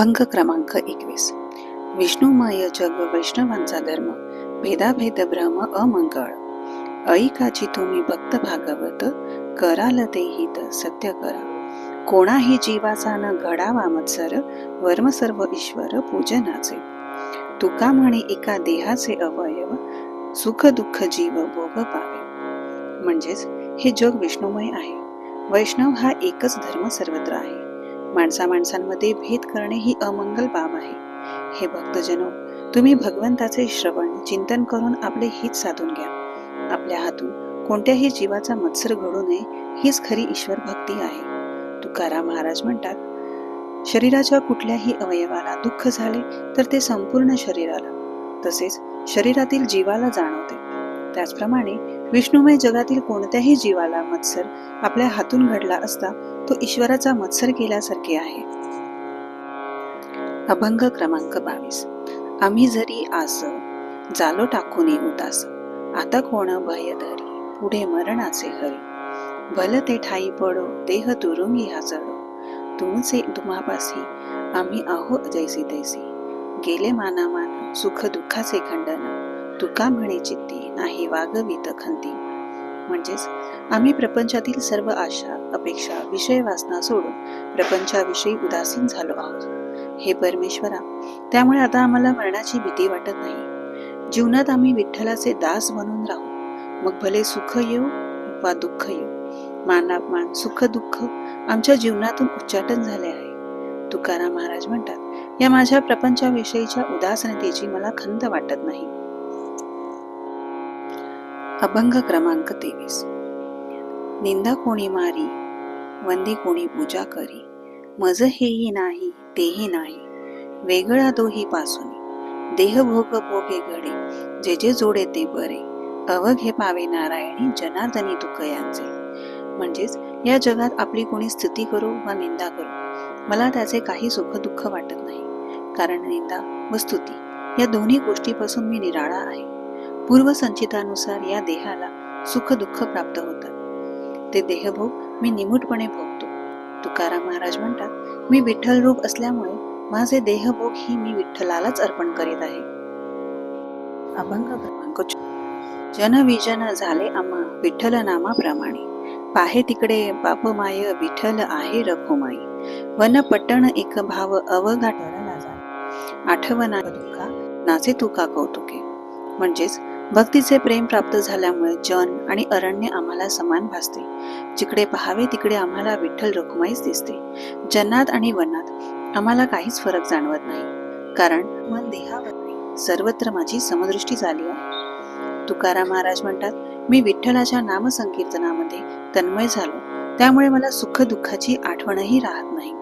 अभंग क्रमांक एकवीस. विष्णुमय जग वैष्णवांचा धर्म भेदाभेद भ्रम अमंगळ. ऐकाची तुम्ही भक्त भागवत कराल ते हित सत्य करा. कोणाही जीवाचा न घडावा मत्सर वर्म सर्व ईश्वर पूजनाचे. तुका म्हणे एका देहाचे अवयव सुख दुःख जीव भोग पावे. म्हणजेच हे जग विष्णुमय आहे. वैष्णव हा एकच धर्म सर्वत्र आहे. माणसा माणसांमध्ये भेद करणे ही अमंगल बाब आहे. हे भक्तजनो तुम्ही भगवंताचे श्रवण चिंतन करून आपले हित साधून घ्या. आपल्या हातून कोणत्याही जीवाचा मत्सर घडू नये हीच खरी ईश्वर भक्ती आहे. तुकाराम महाराज म्हणतात शरीराच्या कुठल्याही अवयवाला दुःख झाले तर ते संपूर्ण शरीराला. तसेच शरीरातील जीवाला जाणवते. त्याचप्रमाणे विष्णुमय जगातील कोणत्याही जीवाला मत्सर आपल्या हातून घडला असता तो ईश्वराचा मत्सर केल्यासारखे आहे. अभंग क्रमांक बावीस. आम्ही जरी आस जालो टाकून उदास आता कोण भय धरी पुढे मरणाचे हरी. भल ते ठाई पडो देह तुरुंगी हाजडो. तुमचे तुम्हापासी आम्ही आहो जैसी तैसी. गेले माना मान सुख दुःखाचे खंडन. तुका म्हणे चित्ती नाही वागवित खंती. म्हणजेच आम्ही प्रपंचातील सर्व आशा अपेक्षा विषय वासना सोडून प्रपंचाविषयी उदासीन झालो आहोत. हे परमेश्वरा त्यामुळे आता आम्हाला मरणाची भीती वाटत नाही. जीवनात आम्ही विठ्ठलाचे दास बनून राहू. मग भले सुख येऊ वा दुःख येऊ मानापमान सुख दुःख आमच्या जीवनातून उच्चाटन झाले आहे. तुकाराम महाराज म्हणतात या माझ्या प्रपंचाविषयीच्या उदासनतेची मला खंत वाटत नाही. अभंग क्रमांक तेवीस. निंदा कोणी मारी वंदी कोणी पूजा करी मज हेही नाही तेही नाही वेगळा दोही पासून. देह भोग भोगे घडे जे जे जोडे ते बरे अवघे पावे नारायणी जनार्दनी तुकयांचे म्हणजेच या जगात आपली कोणी स्तुती करू वा निंदा करू मला त्याचे काही सुख दुःख वाटत नाही कारण निंदा व स्तुती या दोन्ही गोष्टीपासून मी निराळा आहे. पूर्वसंचितानुसार या देहाला सुख दुःख प्राप्त होतात ते देहभोग मी निमूटपणे भोगतो. तुकाराम महाराज म्हणतात मी विठ्ठल रूप असल्यामुळे माझे देहभोग ही मी विठ्ठलालाच अर्पण करीत आहे. अभंग क्रमांक जनविजन झाले आम्हा विठ्ठल नामाप्रमाणे पाहे तिकडे बापमाय विठ्ठल आहे रखुमाई. वन पटण एक भाव अवघा जा आठवना दुःखा नाचे तुका कौतुके. म्हणजेच भक्तीचे प्रेम प्राप्त झाल्यामुळे जन आणि अरण्य आम्हाला समान भासते. जिकडे पहावे तिकडे आम्हाला विठ्ठल रखुमाईच दिसते. जन्नात आणि वनात आम्हाला काहीच फरक जाणवत नाही. कारण मन देहावर सर्वत्र माझी समदृष्टी झाली आहे. तुकाराम महाराज म्हणतात मी विठ्ठलाच्या नामसंकीर्तनामध्ये तन्मय झालो. त्यामुळे मला सुख दुःखाची आठवणही राहत नाही.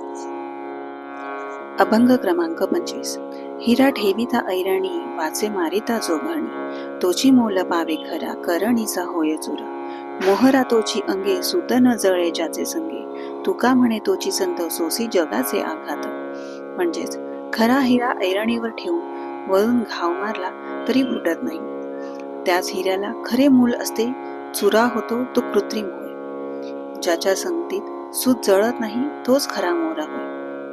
अभंग क्रमांक पंचवीस. हिरा ठेविता ऐरणी वाचे मारिता जोघणी तोची मोल पावे खरा करणीचा होय चुरा. मोहरा तोची अंगे सुतन न जळे ज्याचे संगे. तुका म्हणे तोची संत सोसी जगाचे आघात. म्हणजेच खरा हिरा ऐरणीवर ठेवून वळून घाव मारला तरी फुटत नाही. त्याच हिऱ्याला खरे मूल असते चुरा होतो तो कृत्रिम होय. ज्याच्या संगतीत सूत जळत नाही तोच खरा मोरा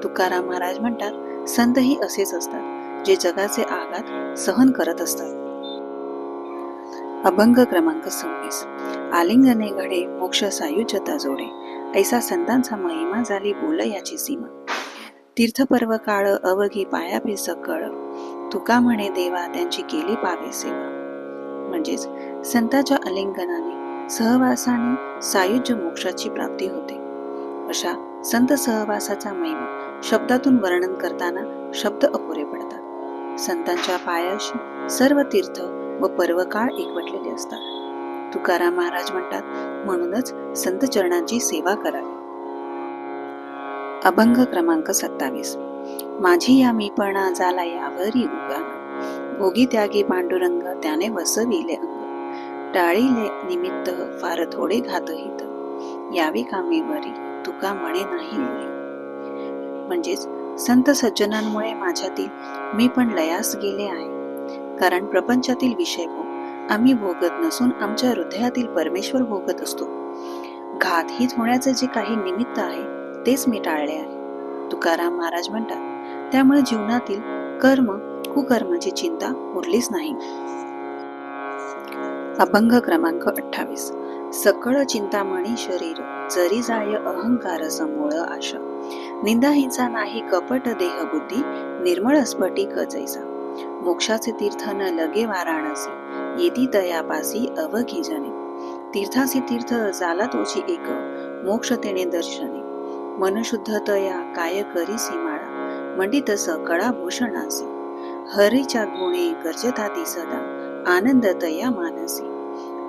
तुकाराम महाराज म्हणतात संतही असेच असतात जे जगाचे आघात सहन करत असतात. अभंग क्रमांक सव्वीस. आलिंगने घडे मोक्ष सायुज्यता जोडे. ऐसा संतांचा महिमा झाली बोल याची सीमा. तीर्थपर्व काळ अवघी पायापे सकळ तुका म्हणे देवा त्यांची केली पावे सेवा. म्हणजेच संताच्या अलिंगनाने सहवासाने सायुज्य मोक्षाची प्राप्ती होते. अशा संत सहवासाचा महिमा शब्दातून वर्णन करताना शब्द अपुरे पडतात. संतांच्या पायाशी सर्व तीर्थ व पर्वकाळ एकवटलेले असतात. तुकाराम महाराज म्हणतात म्हणूनच संत चरणांची सेवा करावी अभंग क्रमांक सत्तावीस. माझी या मीपणा झाला यावरी उगान. भोगी त्यागी पांडुरंग त्याने वसविले अंग. टाळीले निमित्त फार थोडे घातहित. यावी कामेवरी तुका म्हणे नाही उरी म्हणजेच संत सज्जनांमुळे माझ्यातील मी पण लयास गेले आहे. कारण प्रपंचातील विषय भोग आम्ही भोगत नसून आमच्या हृदयातील परमेश्वर भोगत असतो. घात हित होण्याचे जे काही निमित्त आहे तेच मी टाळले आहे. तुकाराम महाराज म्हणतात त्यामुळे जीवनातील कर्म कुकर्माची चिंता उरलीच नाही. अभंग क्रमांक अठ्ठावीस. सकळ चिंतामणी शरीर जरी जाय अहंकार समूळ आशा. निंदा हिंसा नाही कपट देह बुद्धी निर्मळ स्फटिक जैसा मोक्षाचे तीर्थ न लगे वाराणसी येती तयापासी अवघी जने. तीर्थासी तीर्थ झाला तोची एक मोक्ष तेने दर्शने. मनशुद्ध तया काय करी सीमाळा मंडितस कळा भूषणासी. हरीच्या गुणे गर्जताती सदा आनंद तया मानसी.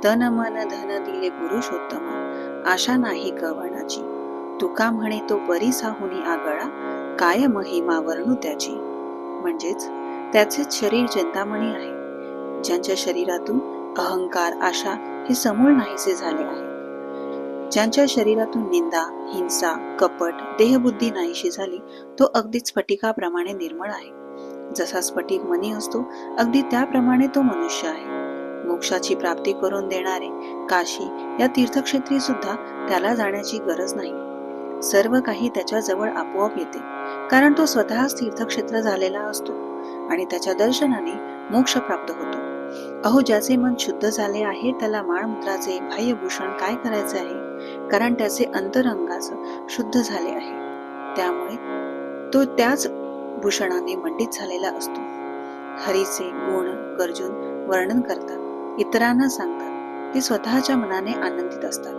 तन मन धन दिले पुरुषोत्तमा आशा नाही कवणाची तुका म्हणे तो परिसाहुनी आगळा काय महिमा वर्णू त्याची. म्हणजेच त्याचेच शरीर चिंतामणी आहे. ज्यांच्या शरीरातून अहंकार आशा हे समूळ नाहीसे झाले आहे. ज्यांच्या शरीरातून निंदा हिंसा कपट देहबुद्धी नाहीशी झाली तो अगदी स्फटिकाप्रमाणे निर्मळ आहे. जसा स्फटिक मनी असतो अगदी त्याप्रमाणे तो मनुष्य आहे. मोक्षाची प्राप्ती करून देणारे काशी या तीर्थक्षेत्री सुद्धा त्याला जाण्याची गरज नाही. सर्व काही त्याच्याजवळ आपोआप येते. कारण तो स्वतःच तीर्थक्षेत्र झालेला असतो आणि त्याच्या दर्शनाने मोक्ष प्राप्त होतो. अहो ज्याचे मन शुद्ध झाले आहे त्याला माळमुद्राचे बाह्यभूषण काय करायचे आहे? कारण त्याचे अंतरंगाच शुद्ध झाले आहे. त्यामुळे तो त्याच भूषणाने मंडित झालेला असतो. हरीचे गुण गरजून वर्णन करतात. इतरांना सांगतात. ते स्वतःच्या मनाने आनंदित असतात.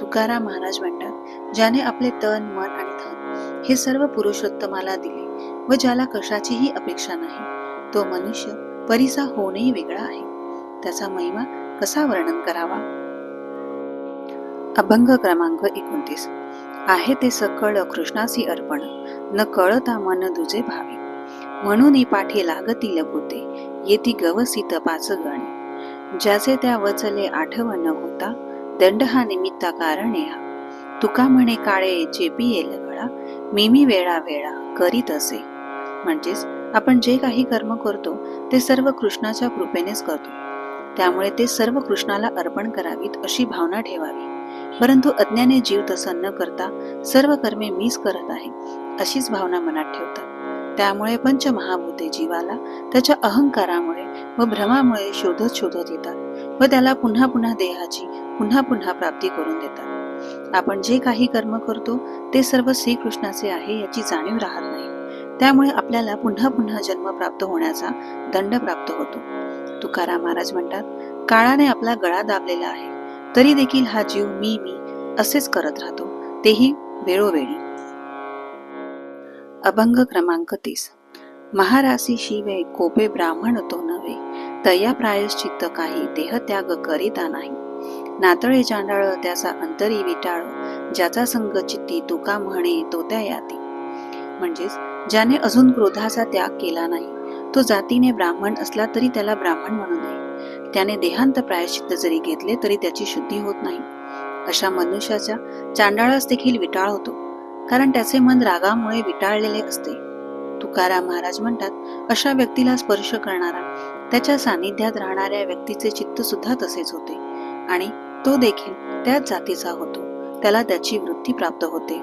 तुकाराम महाराज म्हणतात ज्याने आपले तन मन आणि धन हे सर्व पुरुषोत्तमाला दिले व ज्याला कशाचीही अपेक्षा नाही तो मनुष्य परिसा होणेही वेगळा आहे. त्याचा महिमा कसा वर्णन करावा? अभंग क्रमांक एकोणतीस. आहे ते सकळ कृष्णासी अर्पण न कळता मन दुजे भावे. म्हणून पाठी लागतील पोते येती गवसित पाच गणे. ज्याचे त्या वचले आठवण होता दंड हा निमित्ता कारण हा. तुका म्हणे काळे चेपी येल गळा मी वेळा वेळा करीत असे. म्हणजेच आपण जे काही कर्म करतो ते सर्व कृष्णाच्या कृपेनेच करतो. त्यामुळे ते सर्व कृष्णाला अर्पण करावीत अशी भावना ठेवावी. परंतु अज्ञाने जीव तसं न करता सर्व कर्मे मीच करत आहे अशीच भावना मनात ठेवतात. त्यामुळे पंचमहाभूते जीवाला त्याच्या अहंकारामुळे व भ्रमामुळे शोधत शोधत येतात व त्याला पुन्हा पुन्हा देहाची पुन्हा पुन्हा प्राप्ती करून देतात. आपण जे काही कर्म करतो ते सर्व श्रीकृष्णाचे आहे याची जाणीव राहत नाही. त्यामुळे आपल्याला पुन्हा पुन्हा जन्म प्राप्त होण्याचा दंड प्राप्त होतो. तुकाराम महाराज म्हणतात काळाने आपला गळा दाबलेला आहे तरी देखील हा जीव मी मी असेच करत राहतो तेही वेळोवेळी. अभंग क्रमांक तीस. महारासी शिवे कोपे ब्राह्मण तो नव्हे तया प्रायश्चित्त काही देह त्याग करीता नाही. नातळे चांडाळ त्याचा अंतरी विटाळ ज्याचा संग चित्ती तुका म्हणे तो त्या याती. म्हणजेच ज्याने अजून क्रोधाचा त्याग केला नाही तो जातीने ब्राह्मण असला तरी त्याला ब्राह्मण म्हणू नये. त्याने देहांत प्रायश्चित्त जरी घेतले तरी त्याची शुद्धी होत नाही. अशा मनुष्याच्या चांडाळास देखील विटाळ होतो कारण त्याचे मन रागामुळे विटाळलेले असते. तुकाराम महाराज म्हणतात अशा व्यक्तीला स्पर्श करणारा त्याच्या सानिध्यात राहणाऱ्या व्यक्तीचे चित्त सुद्धा तसेच होते. आणि तो देखील त्याच जातीचा होतो. त्याला त्याची वृत्ती प्राप्त होते.